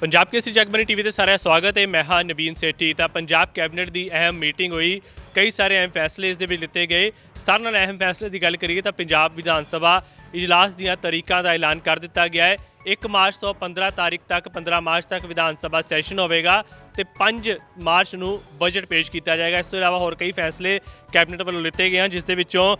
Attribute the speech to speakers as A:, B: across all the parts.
A: Punjab Kesari Jagbani TV ਤੇ ਸਾਰਿਆਂ ਦਾ ਸਵਾਗਤ ਹੈ। ਮੈਂ ਹਾਂ ਨਵੀਨ ਸੇਠੀ। ਤਾਂ ਪੰਜਾਬ ਕੈਬਨਿਟ ਦੀ ਅਹਿਮ ਮੀਟਿੰਗ ਹੋਈ। ਕਈ ਸਾਰੇ ਅਹਿਮ ਫੈਸਲੇ ਇਸ ਦੇ ਵਿੱਚ ਲਿੱਤੇ ਗਏ। ਸਾਰਿਆਂ ਨਾਲ ਅਹਿਮ ਫੈਸਲੇ ਦੀ ਗੱਲ ਕਰੀਏ ਤਾਂ ਪੰਜਾਬ ਵਿਧਾਨ ਸਭਾ ਇਜਲਾਸ ਦੀਆਂ ਤਰੀਕਾਂ ਦਾ ਐਲਾਨ ਕਰ ਦਿੱਤਾ ਗਿਆ ਹੈ। 1 ਮਾਰਚ ਤੋਂ 15 ਤਾਰੀਖ ਤੱਕ 15 ਮਾਰਚ ਤੱਕ ਵਿਧਾਨ ਸਭਾ ਸੈਸ਼ਨ ਹੋਵੇਗਾ ਤੇ 5 ਮਾਰਚ ਨੂੰ ਬਜਟ ਪੇਸ਼ ਕੀਤਾ ਜਾਏਗਾ। ਇਸ ਤੋਂ ਇਲਾਵਾ ਹੋਰ ਕਈ ਫੈਸਲੇ ਕੈਬਨਿਟ ਵੱਲੋਂ ਲਿੱਤੇ ਗਏ ਹਨ, ਜਿਸ ਦੇ ਵਿੱਚੋਂ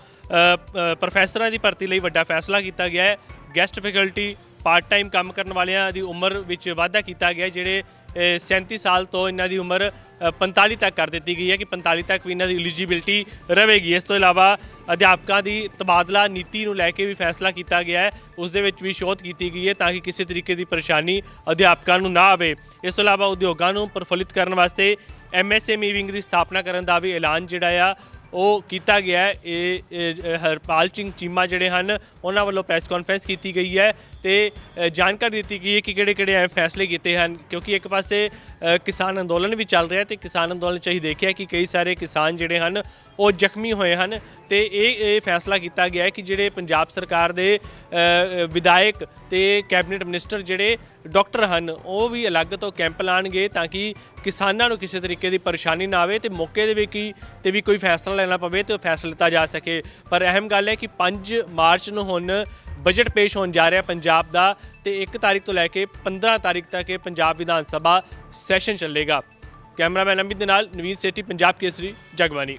A: ਪ੍ਰੋਫੈਸਰਾਂ ਦੀ ਭਰਤੀ ਲਈ ਵੱਡਾ ਫੈਸਲਾ ਕੀਤਾ ਗਿਆ ਹੈ। ਗੈਸਟ ਫੈਕਲਟੀ ਪਾਰਟ ਟਾਈਮ ਕੰਮ ਕਰਨ ਵਾਲਿਆਂ ਦੀ ਉਮਰ ਵਿੱਚ ਵਾਧਾ ਕੀਤਾ ਗਿਆ ਜਿਹੜੇ ਅ, 37 ਸਾਲ ਤੋਂ ਇਹਨਾਂ ਦੀ ਉਮਰ ਅ, 45 ਤੱਕ ਕਰ ਦਿੱਤੀ ਗਈ ਹੈ ਕਿ 45 ਤੱਕ ਵੀ ਇਹਨਾਂ ਦੀ ਐਲੀਜੀਬਿਲਟੀ ਰਹੇਗੀ। ਇਸ ਤੋਂ ਇਲਾਵਾ ਅਧਿਆਪਕਾਂ ਦੀ ਤਬਾਦਲਾ ਨੀਤੀ ਨੂੰ ਲੈ ਕੇ ਵੀ ਫੈਸਲਾ ਕੀਤਾ ਗਿਆ ਹੈ ਉਸ ਦੇ ਵਿੱਚ ਵੀ ਸ਼ੋਧ ਕੀਤੀ ਗਈ ਹੈ ਤਾਂ ਕਿ ਕਿਸੇ ਤਰੀਕੇ ਦੀ ਪਰੇਸ਼ਾਨੀ ਅਧਿਆਪਕਾਂ ਨੂੰ ਨਾ ਆਵੇ। ਇਸ ਤੋਂ ਇਲਾਵਾ ਉਦਯੋਗਾਂ ਨੂੰ ਪ੍ਰਫੁੱਲਿਤ ਕਰਨ ਵਾਸਤੇ ਐਮਐਸਐਮਈ ਵਿੰਗ ਦੀ ਸਥਾਪਨਾ ਕਰਨ ਦਾ ਵੀ ਐਲਾਨ ਜਿਹੜਾ ਆ ਉਹ ਕੀਤਾ ਗਿਆ ਹੈ। ਇਹ ਇਹ, ਹਰਪਾਲ ਸਿੰਘ ਚੀਮਾ ਜਿਹੜੇ ਹਨ, ਉਹਨਾਂ ਵੱਲੋਂ ਪ੍ਰੈਸ ਕਾਨਫਰੰਸ ਕੀਤੀ ਗਈ ਹੈ। ਤੇ ਜਾਣਕਾਰੀ ਦਿੱਤੀ ਗਈ ਹੈ ਕਿ ਕਿਹੜੇ ਕਿਹੜੇ ਅਹਿਮ ਫੈਸਲੇ ਕੀਤੇ ਹਨ, ਕਿਉਂਕਿ ਇੱਕ ਪਾਸੇ ਕਿਸਾਨ ਅੰਦੋਲਨ ਵੀ ਚੱਲ ਰਿਹਾ ਤੇ ਕਿਸਾਨ ਅੰਦੋਲਨ ਚ ਅਸੀਂ ਦੇਖਿਆ ਕਿ ਕਈ ਸਾਰੇ ਕਿਸਾਨ ਜਿਹੜੇ ਹਨ, ਉਹ ਜ਼ਖਮੀ ਹੋਏ ਹਨ ਤੇ ਇਹ ਇਹ ਫੈਸਲਾ ਕੀਤਾ ਗਿਆ ਹੈ ਕਿ ਜਿਹੜੇ ਪੰਜਾਬ ਸਰਕਾਰ ਦੇ ਵਿਧਾਇਕ ਤੇ ਕੈਬਨਿਟ ਮਿਨਿਸਟਰ ਜਿਹੜੇ ਡਾਕਟਰ ਹਨ, ਉਹ ਵੀ ਅਲੱਗ ਤੋਂ ਕੈਂਪ ਲਾਣਗੇ ਤਾਂ ਕਿ ਕਿਸਾਨਾਂ ਨੂੰ ਕਿਸੇ ਤਰੀਕੇ ਦੀ ਪਰੇਸ਼ਾਨੀ ਨਾ ਆਵੇ ਤੇ ਮੌਕੇ ਦੇ ਵਿੱਚ ਕੀ, ਤੇ ਵੀ ਕੋਈ ਫੈਸਲਾ ਲੈਣਾ ਪਵੇ ਤੇ ਉਹ ਫੈਸਲਾ ਲਿੱਤਾ ਜਾ ਸਕੇ। ਪਰ ਅਹਿਮ ਗੱਲ ਹੈ ਕਿ 5 ਮਾਰਚ ਨੂੰ ਹੁਣ ਬਜਟ ਪੇਸ਼ ਹੋਣ ਜਾ ਰਿਹਾ ਪੰਜਾਬ ਦਾ ਤੇ 1 ਤਾਰੀਖ ਤੋਂ ਲੈ ਕੇ 15 ਤਾਰੀਖ ਤੱਕ ਇਹ ਪੰਜਾਬ ਵਿਧਾਨ ਸਭਾ ਸੈਸ਼ਨ ਚੱਲੇਗਾ। ਕੈਮਰਾਮੈਨ ਅਮਿਤ ਦੇ ਨਾਲ ਨਵੀਨ ਸੇਠੀ, ਪੰਜਾਬ ਕੇਸਰੀ ਜਗਬਾਨੀ